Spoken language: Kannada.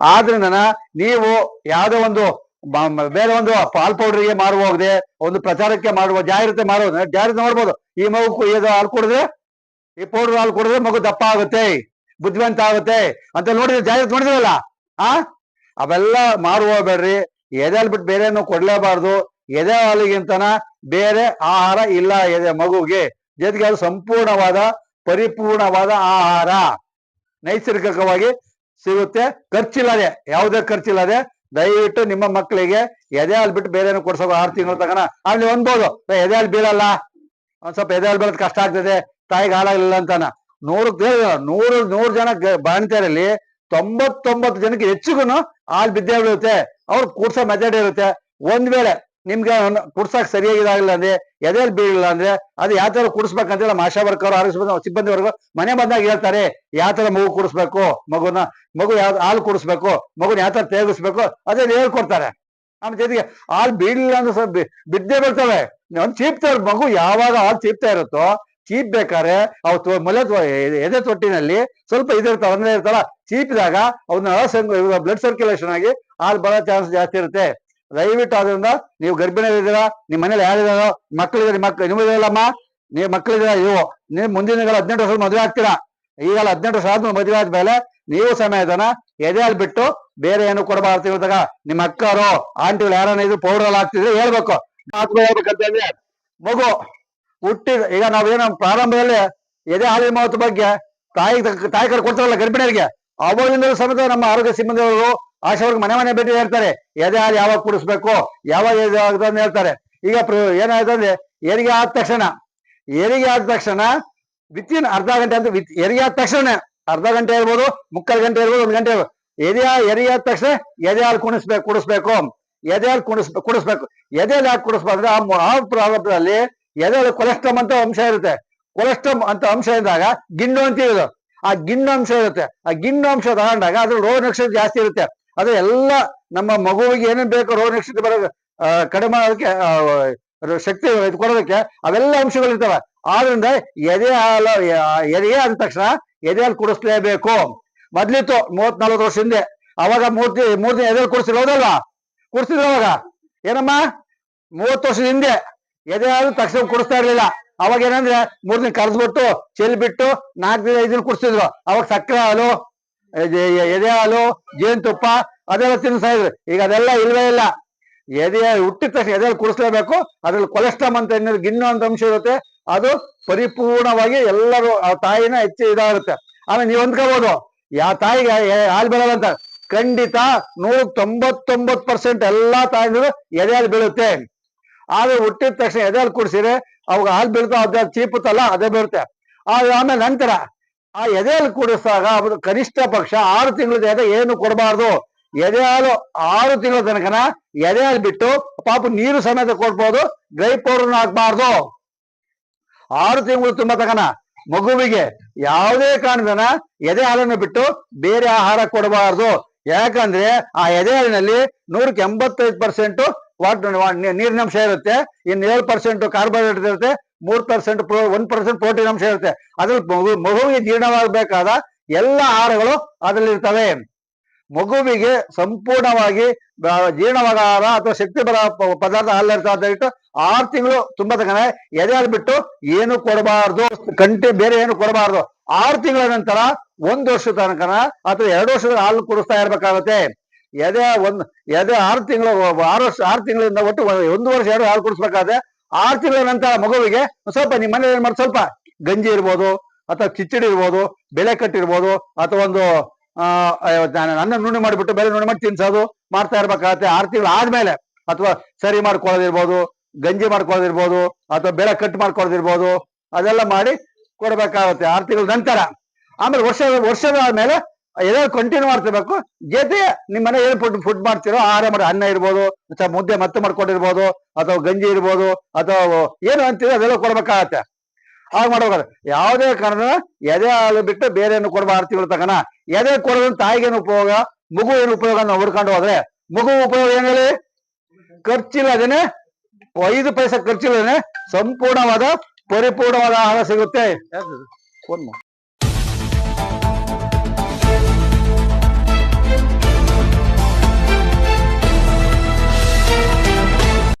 ಆದ್ರಿಂದ ನೀವು ಯಾವುದೋ ಒಂದು ಬೇರೆ ಒಂದು ಹಾಲ್ ಪೌಡರ್ಗೆ ಮಾರುವಾಗದೆ ಒಂದು ಪ್ರಚಾರಕ್ಕೆ ಮಾಡುವ, ಜಾಹೀರಾತೆ ಮಾಡುವ ಜಾಹೀರಾತು ನೋಡ್ಬೋದು ಈ ಮಗು ಹಾಲು ಕುಡಿದ್ರೆ, ಈ ಪೌಡರ್ ಹಾಲು ಕುಡಿದ್ರೆ ಮಗು ದಪ್ಪ ಆಗುತ್ತೆ, ಬುದ್ಧಿವಂತ ಆಗುತ್ತೆ ಅಂತ ನೋಡಿದ್ರೆ ಜಾಹೀರಾತು ನೋಡಿದ್ರಲ್ಲ, ಆ? ಅವೆಲ್ಲ ಮಾರುವ ಬೇಡ್ರಿ ಎದೆ ಹಾಲು ಬಿಟ್ಟು ಬೇರೆ ಕೊಡ್ಲೇಬಾರ್ದು. ಎದೆ ಹಾಲಿಗಿಂತನ ಬೇರೆ ಆಹಾರ ಇಲ್ಲ ಎದೆ ಮಗುಗೆ. ಜೊತೆಗೆ ಅದು ಸಂಪೂರ್ಣವಾದ, ಪರಿಪೂರ್ಣವಾದ ಆಹಾರ. ನೈಸರ್ಗಿಕವಾಗಿ ಸಿಗುತ್ತೆ. ಖರ್ಚಿಲ್ಲದೆ, ಯಾವುದೇ ಖರ್ಚಿಲ್ಲದೆ ದಯವಿಟ್ಟು ನಿಮ್ಮ ಮಕ್ಕಳಿಗೆ ಎದೆ ಅಲ್ಲಿ ಬಿಟ್ಟು ಬೇರೆ ಕೊಡ್ಸೋ ಆರು ತಿಂಗಳು ತಗನ ಅಲ್ಲಿ ಅನ್ಬೋದು ಎದೆ ಅಲ್ಲಿ ಬೀಳಲ್ಲ. ಒಂದ್ ಸ್ವಲ್ಪ ಎದೆ ಅಲ್ಲಿ ಬೀಳೋದ್ ಕಷ್ಟ ಆಗ್ತದೆ, ತಾಯಿಗೆ ಹಾಳಾಗಿಲ್ಲ ಅಂತಾನ. ನೂರು ನೂರು ನೂರು ಜನ ಬಾಣಿತರಲ್ಲಿ ತೊಂಬತ್ತೊಂಬತ್ತು ಜನಕ್ಕೆ ಹೆಚ್ಚಿಗೂ ಹಾಲು ಬಿದ್ದೇ ಬೀಳುತ್ತೆ. ಅವ್ರು ಕೂಡ್ಸೋ ಮೆಥಡ್ ಇರುತ್ತೆ. ಒಂದ್ ವೇಳೆ ನಿಮ್ಗೆ ಅವ್ನ ಕುಡ್ಸಕ್ ಸರಿಯಾಗಿ ಇದಾಗಿಲ್ಲ ಅಂದ್ರೆ ಎದೆಯಲ್ಲಿ ಬೀಳಿಲ್ಲ ಅಂದ್ರೆ ಅದು ಯಾವ ತರ ಕುಡಿಸ್ಬೇಕಂತ ಹೇಳಿ ಆಶಾ ವರ್ಕರ್ ಆರೋಗ್ಯ ಸಿಬ್ಬಂದಿ- ವರ್ಗ ಮನೆ ಬಂದಾಗ ಹೇಳ್ತಾರೆ, ಯಾವ ತರ ಮಗು ಕುಡಿಸ್ಬೇಕು, ಮಗುನ, ಮಗು ಯಾವ, ಹಾಲು ಕುಡಿಸ್ಬೇಕು, ಮಗುನ ಯಾವ ತರ ತೇಗಿಸ್ಬೇಕು ಅದೇ ಹೇಳ್ಕೊಡ್ತಾರೆ. ಆಮೇಲೆ ಜೊತೆಗೆ ಹಾಲು ಬೀಳಿಲ್ಲ ಅಂದ್ರೆ ಸ್ವಲ್ಪ ಬಿದ್ದೇ ಬರ್ತವೆ ಒಂದ್ ಚೀಪ್ತಾರೆ ಮಗು ಯಾವಾಗ ಹಾಲು ಚೀಪ್ತಾ ಇರುತ್ತೋ, ಚೀಪ್ ಬೇಕಾದ್ರೆ ಅವು ಮೊಲೆ ಎದೆ- ತೊಟ್ಟಿನಲ್ಲಿ ಸ್ವಲ್ಪ ಇದಿರ್ತಾವ ಅಂದ್ರೆ ಇರ್ತಲ್ಲ, ಚೀಪಿದಾಗ ಅವನ್ನ ಬ್ಲಡ್ ಸರ್ಕ್ಯುಲೇಷನ್ ಆಗಿ ಹಾಲು ಬರೋ ಚಾನ್ಸ್ ಜಾಸ್ತಿ ಇರುತ್ತೆ. ದಯವಿಟ್ಟು ಆದ್ರಿಂದ ನೀವು ಗರ್ಭಿಣಿಯಲ್ಲಿದ್ದೀರಾ ನಿಮ್ಮ ಮನೇಲಿ ಯಾರಿದಾರೋ ಮಕ್ಕಳಿದ್ರೆ ಮಕ್ಳು ನಿಮ್ಮದಿರಲ್ಲಮ್ಮ ನೀವು ಮಕ್ಕಳಿದ್ದೀರಾ ಇವು ನೀವು ಮುಂದಿನ ದಿನಗಳ ಹದಿನೆಂಟು ವರ್ಷ ಮದುವೆ ಆಗ್ತೀರಾ? ಈಗ ಹದಿನೆಂಟು ವರ್ಷ ಆದ್ಮೇಲೆ ಮದುವೆ ಆದ್ಮೇಲೆ ನೀವು ಸಮೇತನ ಎದೆ ಹಾಲು ಬಿಟ್ಟು ಬೇರೆ ಏನು ಕೊಡಬಾರ್ದು ಇವಾಗ ನಿಮ್ಮ ಅಕ್ಕರು ಆಂಟಿಗಳು ಯಾರನ್ನ ಇದು ಪೌಡರ್ ಎಲ್ಲ ಹಾಕ್ತಿದ್ರೆ ಹೇಳ್ಬೇಕು. ಮಾತು ಹೇಳ್ಬೇಕಂತಂದ್ರೆ ಮಗು ಹುಟ್ಟಿದ ಈಗ ನಾವೇನು ಪ್ರಾರಂಭದಲ್ಲಿ ಎದೆ ಹಾಲಿನ ಮಹತ್ವ ಬಗ್ಗೆ ತಾಯಿ ತಾಯಿ ಕಡೆ ಕೊಡ್ತಾರಲ್ಲ ಗರ್ಭಿಣಿಯರಿಗೆ ಅವಾಗಿಂದಲೂ ಸಮೇತ ನಮ್ಮ ಆರೋಗ್ಯ ಸಿಬ್ಬಂದಿಯವರು ಆಶಾವರ್ಗ ಮನೆ ಮನೆ ಭೇಟಿ ಹೇಳ್ತಾರೆ. ಎದೆ ಹಾಲು ಯಾವಾಗ ಕುಡಿಸ್ಬೇಕು, ಯಾವಾಗ ಎದೆ ಅಂತ ಹೇಳ್ತಾರೆ. ಈಗ ಏನಾಯ್ತು ಅಂದ್ರೆ ಹೆರಿಗೆ ಆದ ತಕ್ಷಣ ಹೆರಿಗೆ ಆದ ತಕ್ಷಣ ವಿತಿನ್ ಅರ್ಧ ಗಂಟೆ ಅಂತ ವಿತ್ ಹೆರಿಗೆ ಆದ ತಕ್ಷಣ ಅರ್ಧ ಗಂಟೆ ಇರ್ಬೋದು ಮುಕ್ಕಾಲು ಗಂಟೆ ಇರ್ಬೋದು ಒಂದ್ ಗಂಟೆ ಇರ್ಬೋದು ಎದೆ ಹೆರಿಗೆ ಆದ ತಕ್ಷಣ ಎದೆ ಹಾಲು ಕುಣಿಸ್ಬೇಕು, ಕುಡಿಸ್ಬೇಕು. ಎದೆ ಹಾಲು ಕುಣಿಸ್, ಕುಡಿಸ್ಬೇಕು. ಎದೆ ಹಾಲು ಯಾಕೆ ಕುಡಿಸ್ಬೇಕು ಆ ಪ್ರಾರಂಭದಲ್ಲಿ ಎದೆ ಹಾಲು ಕೊಲೆಸ್ಟ್ರಾಮ್ ಅಂತ ಅಂಶ ಇರುತ್ತೆ. ಕೊಲೆಸ್ಟ್ರಾಮ್ ಅಂತ ಅಂಶ ಇದ್ದಾಗ ಗಿಣ್ಣು ಅಂತ ಇರೋದು ಆ ಗಿಣ್ಣು ಅಂಶ ಇರುತ್ತೆ. ಆ ಗಿಣ್ಣು ಅಂಶ ತಗೊಂಡಾಗ ಅದ್ರ ರೋಗ ನಕ್ಷತ್ರ ಜಾಸ್ತಿ ಇರುತ್ತೆ. ಅದು ಎಲ್ಲ ನಮ್ಮ ಮಗುವಿಗೆ ಏನೇನು ಬೇಕೋ ರೋಗ ನಿಕ್ಷಿತ ಬರೋ ಆ, ಕಡಿಮೆ ಮಾಡೋದಕ್ಕೆ ಶಕ್ತಿ ಕೊಡೋದಕ್ಕೆ ಅವೆಲ್ಲ ಅಂಶಗಳು ಇರ್ತವೆ. ಆದ್ರಿಂದ ಎದೆ ಹಾಲು ಎದೆ ಆದ ತಕ್ಷಣ ಎದೆ ಹಾಲು ಕುಡಿಸ್ಲೇಬೇಕು. ಮೊದ್ಲಿತ್ತು ಮೂವತ್ ನಲ್ವತ್ತು ವರ್ಷ ಹಿಂದೆ. ಅವಾಗ ಮೂರ್ತಿ ಮೂರ್ ದಿನ ಎದೆ ಹಾಲು ಕುಡಿಸಿದ್ರು ಹೌದಲ್ವಾ? ಕುಡಿಸಿದ್ರು ಅವಾಗ. ಏನಮ್ಮ? ಮೂವತ್ತು ವರ್ಷದ ಹಿಂದೆ ಎದೆ ಹಾಲು ತಕ್ಷಣ ಕುಡಿಸ್ತಾ ಇರ್ಲಿಲ್ಲ. ಅವಾಗ ಏನಂದ್ರೆ ಮೂರ್ ದಿನ ಕರೆದ್ಬಿಟ್ಟು ಚೆಲ್ ಬಿಟ್ಟು ನಾಲ್ಕು ದಿನ ಐದು ದಿನ ಕುಡಿಸ್ತಿದ್ರು. ಅವಾಗ ಸಕ್ಕರೆ ಹಾಲು ಎದೆ- ಹಾಲು ಜೇನುತುಪ್ಪ, ಅದೆಲ್ಲ ತಿನ್ನಿಸ್ತಾ ಇದ್ರು. ಈಗ ಅದೆಲ್ಲ ಇಲ್ವೇ ಇಲ್ಲ. ಎದೆ ಹುಟ್ಟಿದ ತಕ್ಷಣ ಎದೆ ಹಾಲು ಕುಡಿಸ್ಲೇಬೇಕು. ಅದ್ರಲ್ಲಿ ಕೊಲೆಸ್ಟ್ರಾಮ್ ಅಂತ ಏನಾದ್ರು ಗಿಣ್ಣು ಅಂತ ಅಂಶ ಇರುತ್ತೆ. ಅದು ಪರಿಪೂರ್ಣವಾಗಿ ಎಲ್ಲರೂ, ಆ ತಾಯಿನ ಹೆಚ್ಚು ಇದಾಗುತ್ತೆ. ಆಮೇಲೆ ನೀವು ಅಂದ್ಕೋಬಹುದು ಯಾವ ತಾಯಿಗೆ ಹಾಲು ಬೀಳಲ್ಲ ಅಂತ. ಖಂಡಿತ ನೂರ ತೊಂಬತ್ತೊಂಬತ್ತು ಪರ್ಸೆಂಟ್ ಎಲ್ಲಾ ತಾಯಿನೂ ಎದೆ ಹಾಲು ಬೀಳುತ್ತೆ. ಆದ್ರೆ ಹುಟ್ಟಿದ ತಕ್ಷಣ ಎದೆ ಹಾಲು ಕುಡಿಸಿದ್ರೆ ಅವಾಗ ಹಾಲು ಬೀಳ್ತಾ ಅದೇ ಚೀಪುತ್ತಲ್ಲ ಅದೇ ಬೀಳುತ್ತೆ. ಆಮೇಲೆ ನಂತರ ಆ ಎದೆ ಕೂಡಿಸಿದಾಗ ಅದು ಕನಿಷ್ಠ ಪಕ್ಷ ಆರು ತಿಂಗಳ ಎದೆ ಏನು ಕೊಡಬಾರ್ದು? ಎದೆ ಹಾಲು ಆರು ತಿಂಗಳ ತನಕನ ಎದೆ ಬಿಟ್ಟು ಪಾಪ ನೀರು ಸಮೇತ ಕೊಡ್ಬೋದು, ಡ್ರೈ ಪೌಡರ್ ಹಾಕ್ಬಾರ್ದು. ಆರು ತಿಂಗಳು ತುಂಬ ತಕನ ಮಗುವಿಗೆ ಯಾವುದೇ ಕಾರಣದನ ಎದೆ ಹಾಲನ್ನು ಬಿಟ್ಟು ಬೇರೆ ಆಹಾರ ಕೊಡಬಾರ್ದು. ಯಾಕಂದ್ರೆ ಆ ಎದೆ ಹಾಲಿನಲ್ಲಿ ನೂರಕ್ಕೆ ಎಂಬತ್ತೈದು ಪರ್ಸೆಂಟ್ ವಾಟ್ ನೀರಿನಂಶ ಇರುತ್ತೆ, ಇನ್ನು ಏಳು ಪರ್ಸೆಂಟ್ ಕಾರ್ಬೋಹೈಡ್ರೇಟ್ ಇರುತ್ತೆ ಮೂರ್ ಪರ್ಸೆಂಟ್ ಒನ್ ಪರ್ಸೆಂಟ್ ಪ್ರೋಟೀನ್ ಅಂಶ ಇರುತ್ತೆ. ಅದ್ರಲ್ಲಿ ಮಗು, ಮಗುವಿಗೆ ಜೀರ್ಣವಾಗಬೇಕಾದ ಎಲ್ಲ ಆಹಾರಗಳು ಅದರಲ್ಲಿ ಇರ್ತವೆ ಮಗುವಿಗೆ ಸಂಪೂರ್ಣವಾಗಿ ಜೀರ್ಣವಾದ ಅಥವಾ ಶಕ್ತಿ ಬರ ಪದಾರ್ಥ ಅಂತ ಹೇಳ್ಬಿಟ್ಟು ಆರು ತಿಂಗಳು ತುಂಬಾ ತನಕ ಎದೆ ಹಾಲು ಬಿಟ್ಟು ಏನು ಕೊಡಬಾರ್ದು. ಕಂಟಿ, ಬೇರೆ ಏನು ಕೊಡಬಾರ್ದು. ಆರು ತಿಂಗಳ ನಂತರ ಒಂದು ವರ್ಷ ತನಕನ ಅಥವಾ ಎರಡು ವರ್ಷದ ಹಾಲು ಕುಡಿಸ್ತಾ ಇರ್ಬೇಕಾಗತ್ತೆ. ಎದೆ, ಒಂದ್, ಎದೆ ಆರು ತಿಂಗಳು, ಆರು ವರ್ಷ, ಆರು ತಿಂಗಳಿಂದ ಒಟ್ಟು ಒಂದು ವರ್ಷ ಎರಡು ಹಾಲು ಕುಡಿಸ್ಬೇಕಾದ್ರೆ ಆರು ತಿಂಗಳ ನಂತರ ಮಗುವಿಗೆ ಸ್ವಲ್ಪ ನಿಮ್ಮ ಮನೇಲಿ ಏನ್ ಮಾಡಿ ಸ್ವಲ್ಪ ಗಂಜಿ ಇರ್ಬೋದು, ಅಥವಾ ಕಿಚಡಿ ಇರ್ಬೋದು ಬೆಳೆ ಕಟ್ಟಿರ್ಬೋದು ಅಥವಾ ಒಂದು ಅನ್ನ ನುಣ್ಣಿ ಮಾಡಿಬಿಟ್ಟು ಬೇರೆ ನುಣ್ಣಿ ಮಾಡಿ ತಿನ್ಸೋದು ಮಾಡ್ತಾ ಇರ್ಬೇಕಾಗತ್ತೆ. ಆರು ತಿಂಗಳು ಆದ್ಮೇಲೆ ಅಥವಾ ಸರಿ ಮಾಡ್ಕೊಳ್ಳೋದಿರ್ಬೋದು, ಗಂಜಿ ಮಾಡ್ಕೊಳ್ಳೋದಿರ್ಬೋದು, ಅಥವಾ ಬೆಳೆ ಕಟ್ ಮಾಡ್ಕೊಳ್ಳೋದಿರ್ಬೋದು, ಅದೆಲ್ಲ ಮಾಡಿ ಕೊಡ್ಬೇಕಾಗತ್ತೆ ಆರು ತಿಂಗಳ ನಂತರ. ಆಮೇಲೆ ವರ್ಷ ವರ್ಷದ ಆದ್ಮೇಲೆ ಏನೋ ಕಂಟಿನ್ಯೂ ಮಾಡ್ತಿರ್ಬೇಕು. ಜೊತೆ ನಿಮ್ಮ ಮನೆ ಏನು ಫುಡ್ ಫುಡ್ ಮಾಡ್ತಿರೋ ಆಹಾರ ಮಾಡಿ ಅನ್ನ ಇರ್ಬೋದು ಅಥವಾ ಮುದ್ದೆ ಮತ್ತೆ ಮಾಡ್ಕೊಂಡಿರ್ಬೋದು ಅಥವಾ ಗಂಜಿ ಇರ್ಬೋದು ಅಥವಾ ಏನು ಅಂತೀರೋ ಅದೆಲ್ಲ ಕೊಡ್ಬೇಕಾಗತ್ತೆ. ಹಾಗೆ ಮಾಡ್ಬೇಕಾದ್ರೆ ಯಾವುದೇ ಕಾರಣ ಎದೆ ಹಾಲು ಬಿಟ್ಟು ಬೇರೆ ಏನು ಕೊಡಬಾರ್ದು ತಿಂಗಳು ತಕನ ಎದೆ ಕೊಡೋದ್ರಿಂದ ತಾಯಿಗೇನು ಉಪಯೋಗ? ಮಗು ಏನು ಉಪಯೋಗ ನಾವು ಹುಡ್ಕೊಂಡು ಹೋದ್ರೆ? ಮಗು ಉಪಯೋಗ ಏನ್ ಹೇಳಿ? ಖರ್ಚಿಲ್ಲದೇನೆ ಐದು ಪೈಸೆ ಖರ್ಚಿಲ್ಲದೇನೆ ಸಂಪೂರ್ಣವಾದ ಪರಿಪೂರ್ಣವಾದ ಆಹಾರ ಸಿಗುತ್ತೆ.